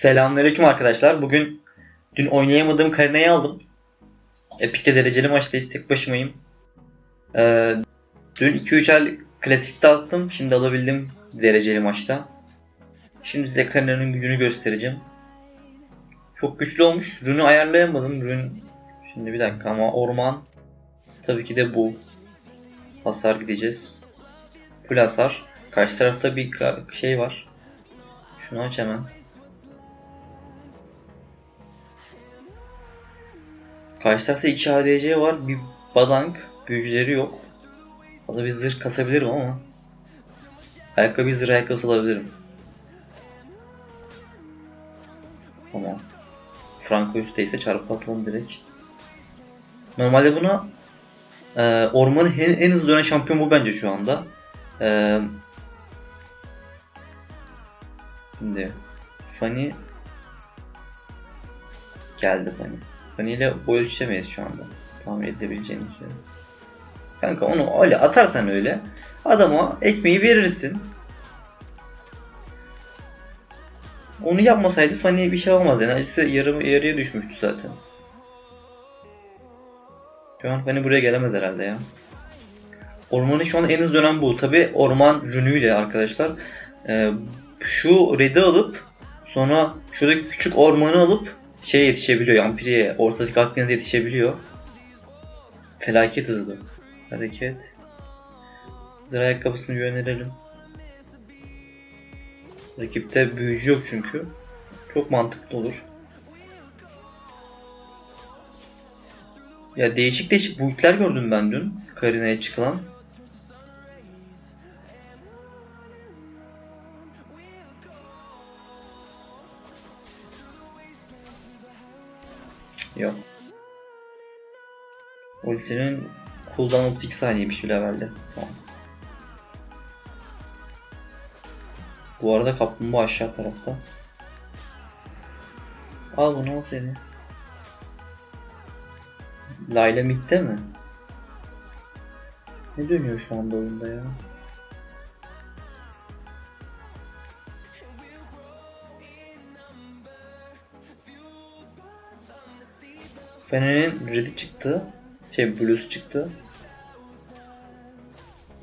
Selamünaleyküm arkadaşlar. Bugün dün oynayamadığım Karina'yı aldım. Epic'te dereceli maçtayız. Tek başımayım. Ee, dün 2-3 el klasikte attım. Şimdi alabildim dereceli maçta. Şimdi size Karina'nın gücünü göstereceğim. Çok güçlü olmuş. Rünü ayarlayamadım. Rün Şimdi bir dakika ama orman tabii ki de bu. Hasar gideceğiz. Full hasar. Karşı tarafta bir şey var. Şunu aç hemen. Karşı tarafta 2 ADC var. Bir badank. Büyücüleri yok. Da bir zırh kasabilirim ama. Ayakkabı zırh ayakkabısı alabilirim. Tamam. Franco üstteyse çarpı atalım direkt. Normalde buna e, ormanın en, en hızlı dönen şampiyon bu bence şu anda. E, şimdi Fanny geldi Fanny. İle boy ölçemeyiz şu anda. Tahmin edebileceğiniz şey. Kanka onu öyle atarsan öyle adama ekmeği verirsin. Onu yapmasaydı Fanny'ye bir şey olmaz. Enerjisi yarı, yarıya düşmüştü zaten. Şu an Fanny buraya gelemez herhalde ya. Ormanın şu an en hızlı dönen bu. Tabi orman rünüyle arkadaşlar. Ee, şu red'i alıp sonra şuradaki küçük ormanı alıp şey yetişebiliyor. Yampiriye, ortadaki Akdeniz'e yetişebiliyor. Felaket hızlı. Hareket. Zırh ayakkabısını yönelelim. Rakipte büyücü yok çünkü. Çok mantıklı olur. Ya değişik değişik boyutlar gördüm ben dün. Karina'ya çıkılan. Ultinin cooldown 32 saniyeymiş bile evvelde. Tamam. Bu arada kaplumbağa aşağı tarafta. Al bunu al seni. Layla midde mi? Ne dönüyor şu anda oyunda ya? Fener'in red'i çıktı. Şey blues çıktı.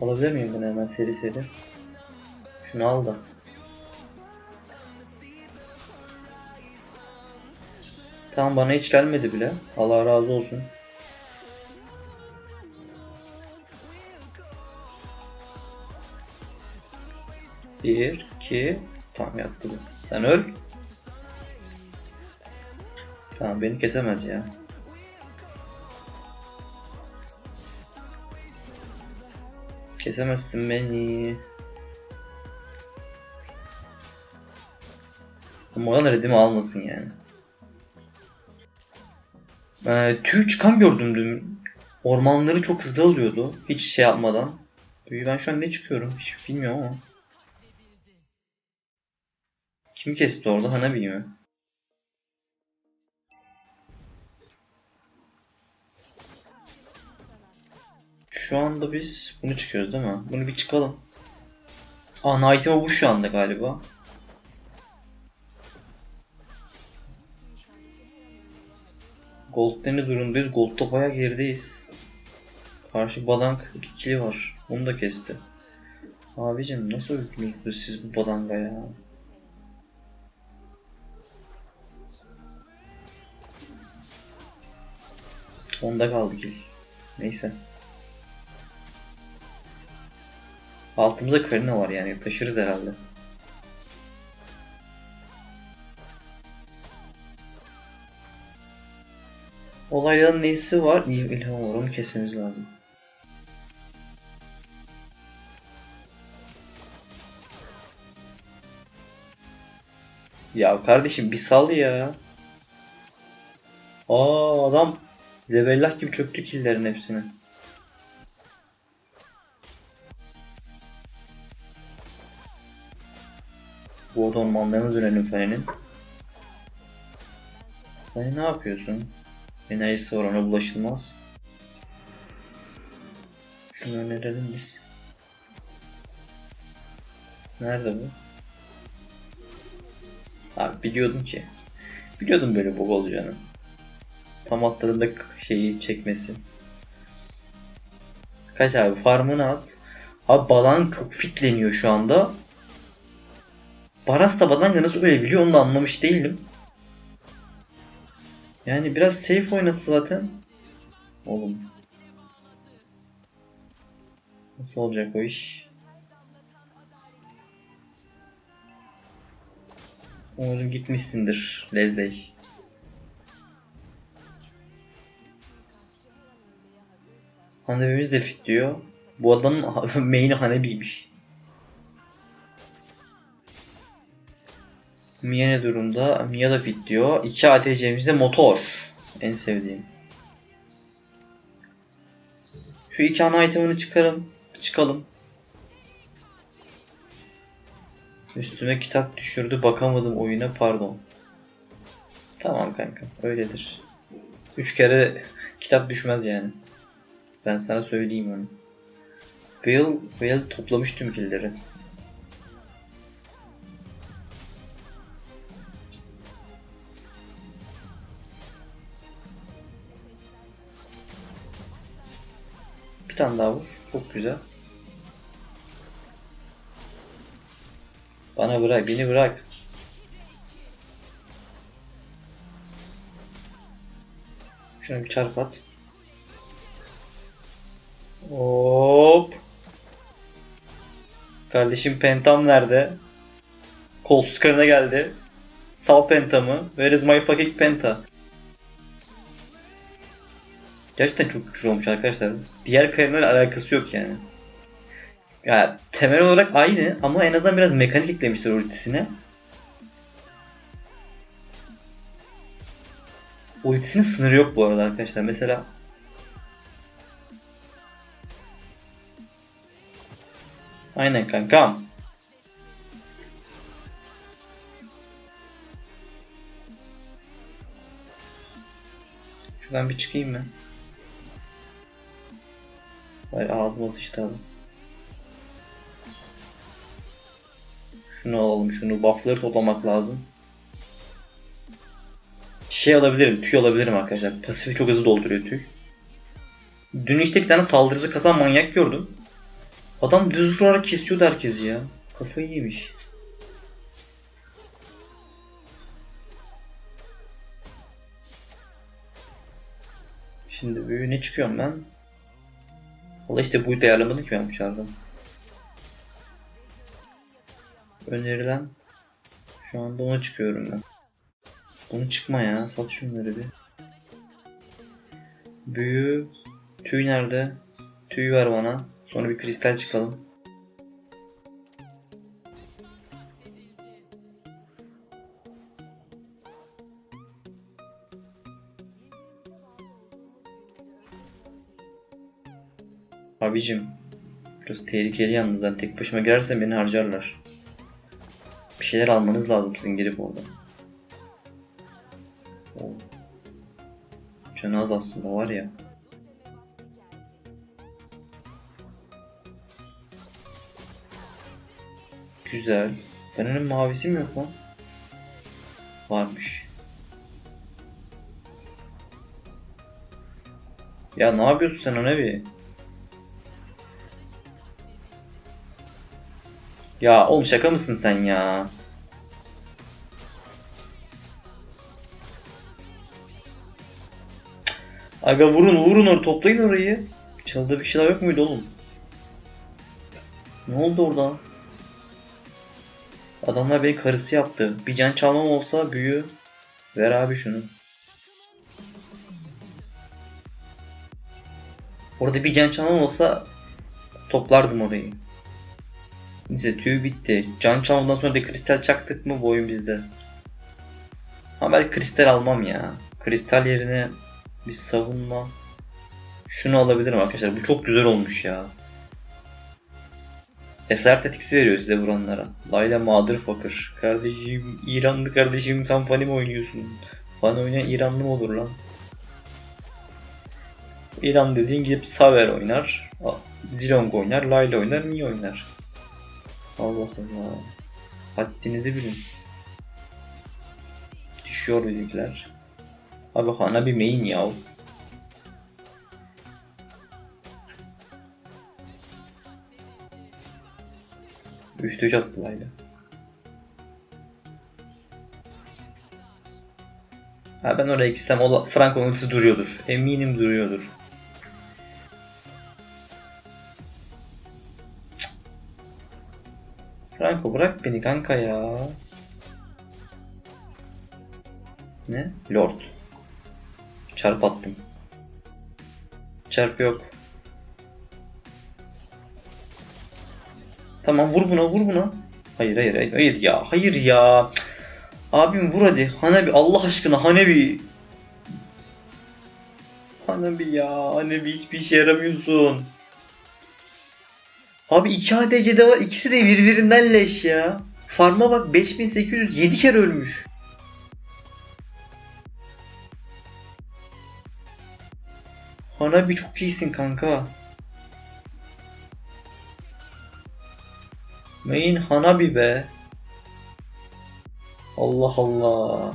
Alabilir miyim bunu hemen seri seri? Şunu al da. Tamam bana hiç gelmedi bile. Allah razı olsun. Bir, iki, tamam yattı bu. Sen öl. Tamam beni kesemez ya. Kesemezsin beni. Moral redimi almasın yani. Ee, tüy çıkan gördüm dün. Ormanları çok hızlı alıyordu. Hiç şey yapmadan. Ee, Ben şu an ne çıkıyorum hiç bilmiyorum ama. Kim kesti orada? Hanabi mi? Şu anda biz bunu çıkıyoruz değil mi? Bunu bir çıkalım. Aa Knight'ıma bu şu anda galiba. Gold'da ne durumdayız? Gold'da bayağı gerideyiz. Karşı Badank ikili var. Onu da kesti. Abicim nasıl öldünüz siz bu Badang'a ya? Onda kaldı kill. Neyse. Altımızda Karina var yani taşırız herhalde. Olayların neyisi var? İyi ilham var onu kesmemiz lazım. Ya kardeşim bir sal ya. Aa adam Zebellah gibi çöktü killerin hepsini. Bu oda ormanlarına dönelim Fene'nin. Fene ne yapıyorsun? Enerjisi var ona bulaşılmaz. Şunu önerelim biz. Nerede bu? Abi biliyordum ki. Biliyordum böyle bug olacağını. Tam atladığında k- şeyi çekmesi. Kaç abi farmını at. Abi Balan çok fitleniyor şu anda. Baras da Balanga nasıl ölebiliyor onu da anlamış değilim. Yani biraz safe oynasa zaten. Oğlum. Nasıl olacak o iş? Umarım gitmişsindir Lezdey. Hanebi'miz de fit diyor. Bu adamın main'i Hanebi'ymiş. Mia ne durumda? Mia da fit diyor. 2 ATC'mizde motor. En sevdiğim. Şu iki ana itemini çıkarım. Çıkalım. Üstüme kitap düşürdü bakamadım oyuna pardon. Tamam kanka öyledir. Üç kere kitap düşmez yani. Ben sana söyleyeyim onu. Will, Will toplamış tüm killleri. Bir tane daha vur. Çok güzel. Bana bırak, beni bırak. Şuna bir çarp at. Hop. Kardeşim pentam nerede? Kolsuz karına geldi. Sal pentamı. Where is my fucking penta? Gerçekten çok güçlü olmuş arkadaşlar. Diğer karınlarla alakası yok yani. Ya temel olarak aynı ama en azından biraz mekanik eklemişler ultisine. Ultisinin sınırı yok bu arada arkadaşlar. Mesela Aynen kankam. Şuradan bir çıkayım mı? Vay ağzıma sıçtı. Şunu alalım, şunu buffları toplamak lazım. Şey alabilirim, tüy alabilirim arkadaşlar. Pasifi çok hızlı dolduruyor tüy. Dün işte bir tane saldırısı kasan manyak gördüm. Adam düz vurarak kesiyordu herkesi ya. Kafayı yemiş. Şimdi büyüğü ne çıkıyorum ben? Valla işte bu ayarlamadım ki ben bu çardan. Önerilen şu anda ona çıkıyorum ben. Onu çıkma ya. Sat şunları bir. Büyü tüy nerede? Tüy ver bana. Sonra bir kristal çıkalım. Abicim. Burası tehlikeli yalnız. Ben tek başıma girersem beni harcarlar. Bir şeyler almanız lazım sizin gelip orada. Oo. Canı az aslında var ya. Güzel. Benim mavisi mi yok lan? Varmış. Ya ne yapıyorsun sen ona bir? Ya oğlum şaka mısın sen ya? Aga vurun vurun or toplayın orayı. Çalıda bir şeyler yok muydu oğlum? Ne oldu orada? Adamlar beni karısı yaptı. Bir can çalmam olsa büyü. Ver abi şunu. Orada bir can çalmam olsa toplardım orayı. Neyse tüy bitti. Can çalmadan sonra da kristal çaktık mı bu bizde. Ama ben kristal almam ya. Kristal yerine bir savunma. Şunu alabilirim arkadaşlar. Bu çok güzel olmuş ya. Eser etkisi veriyor size vuranlara. Layla motherfucker. Kardeşim, İranlı kardeşim sen Fani mi oynuyorsun? Fani oynayan İranlı mı olur lan? İran dediğin gidip Saver oynar. Zilong oynar, Layla oynar, Mi oynar. Allah Allah. Haddinizi bilin. Sıkışıyor bizimkiler. Abi Hana bir main ya. Üçte üç attılar ya. Ha ben oraya gitsem Franco'nun ultisi duruyordur. Eminim duruyordur. Franco bırak beni kanka ya. Ne? Lord. Çarp attım. Çarp yok. Tamam vur buna vur buna. Hayır hayır hayır, hayır ya hayır ya. Abim vur hadi. Hanebi Allah aşkına Hanebi. Hanebi ya Hanebi hiçbir işe yaramıyorsun. Abi 2 ADC'de var ikisi de birbirinden leş ya. Farma bak 5800 7 kere ölmüş. Hanabi çok iyisin kanka. Main Hanabi be. Allah Allah.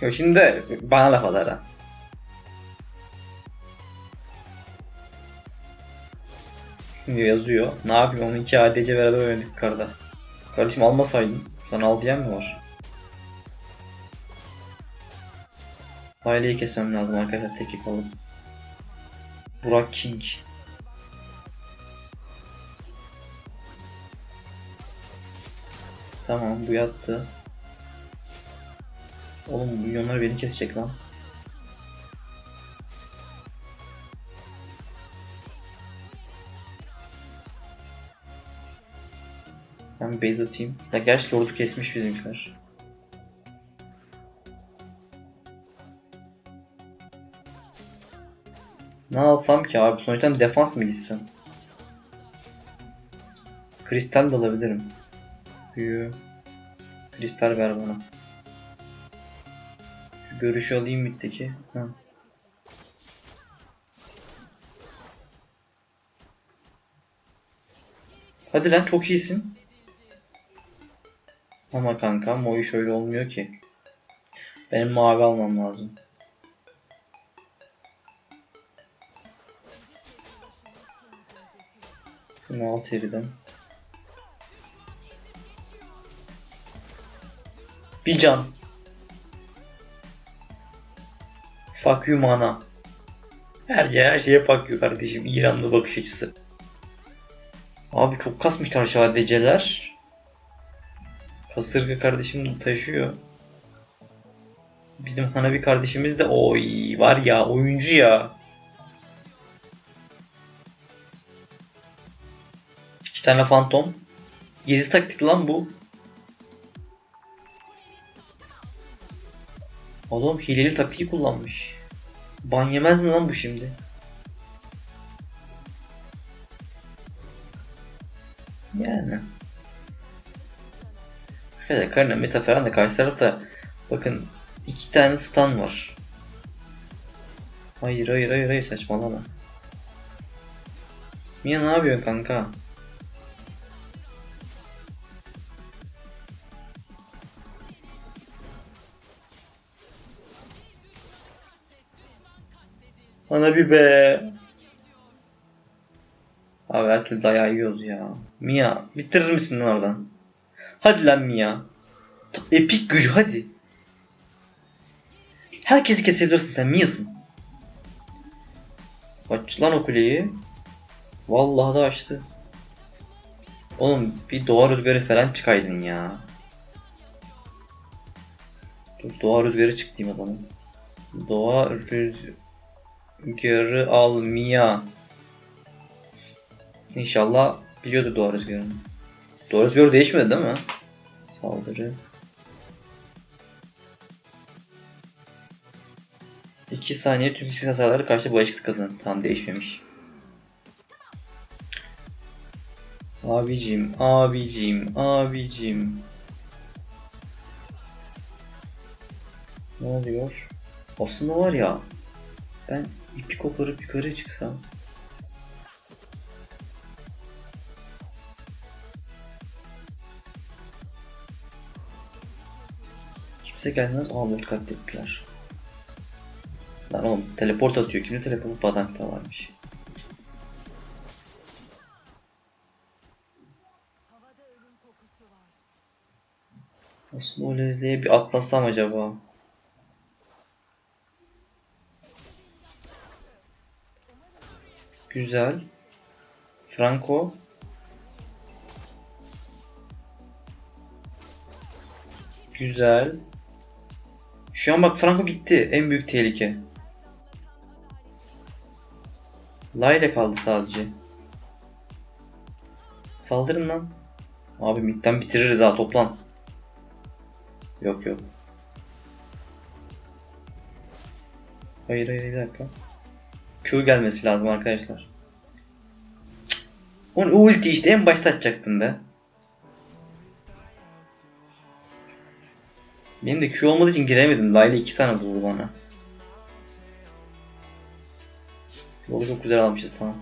Yok şimdi bana laf atar. Şimdi yazıyor. Ne yapayım onun iki ADC beraber oynadık yukarıda. Kardeşim almasaydın. Sana al diyen mi var? Aileyi kesmem lazım arkadaşlar teknik alıp. Burak King. Tamam bu yattı. Oğlum milyonlar beni kesecek lan. Ben base atayım. Ya gerçi lordu kesmiş bizimkiler. Ne alsam ki abi? Sonuçta defans mı gitsem? Kristal de alabilirim. Büyü. Kristal ver bana. Şu görüşü alayım mitteki. Ha. Hadi lan çok iyisin. Ama kankam o iş öyle olmuyor ki. Benim mavi almam lazım. Şunu al seriden. Bir can. Fuck you mana. Her, her şeye fuck you kardeşim. İranlı bakış açısı. Abi çok kasmışlar şadeceler. Kasırga kardeşim taşıyor. Bizim Hanabi kardeşimiz de oy var ya oyuncu ya. İki tane fantom. Gezi taktik lan bu. Adam hileli taktiği kullanmış. Ban yemez mi lan bu şimdi? Yani. Karina Meta falan da karşı tarafta bakın iki tane stun var. Hayır hayır hayır hayır saçmalama. Mia ne yapıyorsun kanka? Ana bir be. Abi her türlü dayağı yiyoruz ya. Mia bitirir misin oradan? Hadi lan Mia. Epik gücü hadi. Herkesi kesebilirsin sen Mia'sın. Aç lan o kuleyi. Vallahi da açtı. Oğlum bir doğa rüzgarı falan çıkaydın ya. Dur doğa rüzgarı çık diyeyim adamın. Doğa rüzgarı al Mia. İnşallah biliyordu doğa rüzgarını. Doğa rüzgarı değişmedi değil mi? Saldırı. 2 saniye tüm fiziksel hasarlara karşı bağışıklık kazanır. Tam değişmemiş. Abicim, abicim, abicim. Ne oluyor? Aslında var ya, ben ipi koparıp yukarı çıksam. Bize gelmez. Aa bot katlettiler. Lan oğlum teleport atıyor. Kimde teleport? Badank'ta varmış. Aslında o lezliğe bir atlasam acaba? Güzel. Franco. Güzel. Şu an bak Franco gitti. En büyük tehlike. Layla kaldı sadece. Saldırın lan. Abi midden bitiririz ha toplan. Yok yok. Hayır hayır bir dakika. Q gelmesi lazım arkadaşlar. Onu ulti işte en başta atacaktım be. Benim de Q olmadığı için giremedim. Layla iki tane vurdu bana. Yolu çok güzel almışız tamam.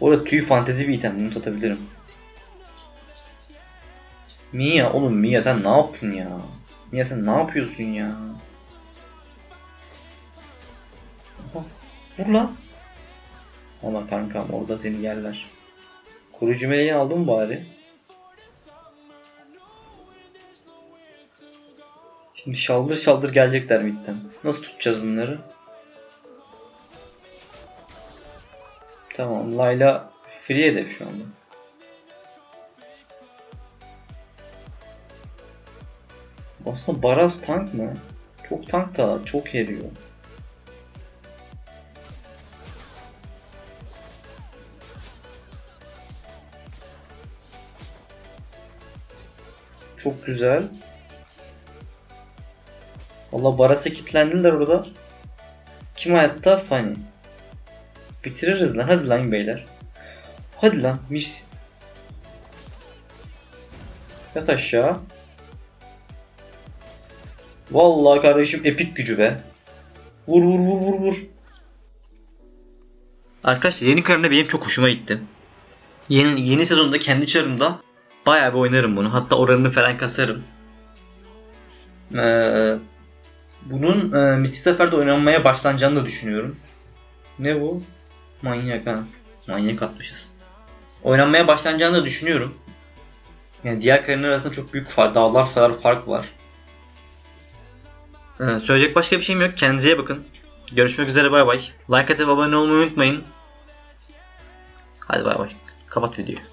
Bu arada tüy fantezi bir item. Bunu tutabilirim. Mia oğlum Mia sen ne yaptın ya? Mia sen ne yapıyorsun ya? Aha, Vur lan. Ama kankam orada seni yerler. Koruyucu meleği aldın mı bari? Şimdi şaldır şaldır gelecekler midden. Nasıl tutacağız bunları? Tamam Layla free hedef şu anda. Aslında Baraz tank mı? Çok tank da çok eriyor. Çok güzel. Valla Baras'a kilitlendiler orada. Kim hayatta? Fanny. Bitiririz lan. Hadi lan beyler. Hadi lan. Mis. Yat aşağı. Vallahi kardeşim epik gücü be. Vur vur vur vur vur. Arkadaşlar yeni karına benim çok hoşuma gitti. Yeni, yeni sezonda kendi çarımda bayağı bir oynarım bunu. Hatta oranını falan kasarım. Ee, bunun e, Mystic Sefer'de oynanmaya başlanacağını da düşünüyorum. Ne bu? Manyak ha. Manyak atmışız. Oynanmaya başlanacağını da düşünüyorum. Yani diğer karınlar arasında çok büyük fark, dağlar kadar fark var. Ee, söyleyecek başka bir şeyim yok. Kendinize bakın. Görüşmek üzere bay bay. Like atıp abone olmayı unutmayın. Hadi bay bay. Kapat videoyu.